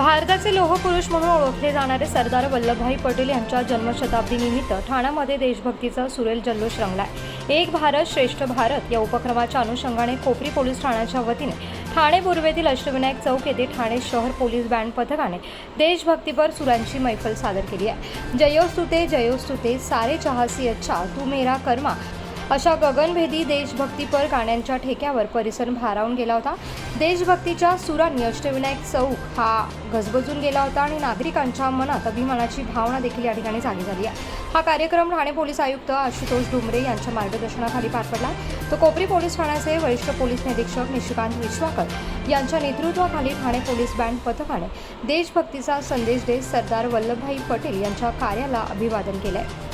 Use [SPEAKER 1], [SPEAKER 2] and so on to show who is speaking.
[SPEAKER 1] भारताचे लोहपुरुष म्हणून ओळखले जाणारे सरदार वल्लभभाई पटेल यांच्या जन्मशताब्दीनिमित्त ठाण्यामध्ये देशभक्तीचा सुरेल जल्लोष रंगलाय. एक भारत श्रेष्ठ भारत या उपक्रमाच्या अनुषंगाने कोपरी पोलीस ठाण्याच्या वतीने ठाणे पूर्वेतील अष्टविनायक चौक येथे ठाणे शहर पोलीस बँड पथकाने देशभक्तीपर सुरांची मैफल सादर केली आहे. जयोस्तुते जयोस्तुते सारे चहासी अच्छा तू मेरा कर्मा अशा गगनभेदी देशभक्तीपर गाण्यांच्या ठेक्यावर परिसर भारावून गेला होता. देशभक्तीच्या सुरांनी अष्टविनायक चौक हा गजबजून गेला होता आणि नागरिकांच्या मनात अभिमानाची भावना देखील या ठिकाणी जागी झाली आहे. हा कार्यक्रम ठाणे पोलीस आयुक्त आशुतोष डुमरे यांच्या मार्गदर्शनाखाली पार पडला. तो कोपरी पोलीस ठाण्याचे वरिष्ठ पोलीस निरीक्षक निशिकांत विश्वाकर यांच्या नेतृत्वाखाली ठाणे पोलीस बँड पथकाने देशभक्तीचा संदेश देत सरदार वल्लभभाई पटेल यांच्या कार्याला अभिवादन केलं आहे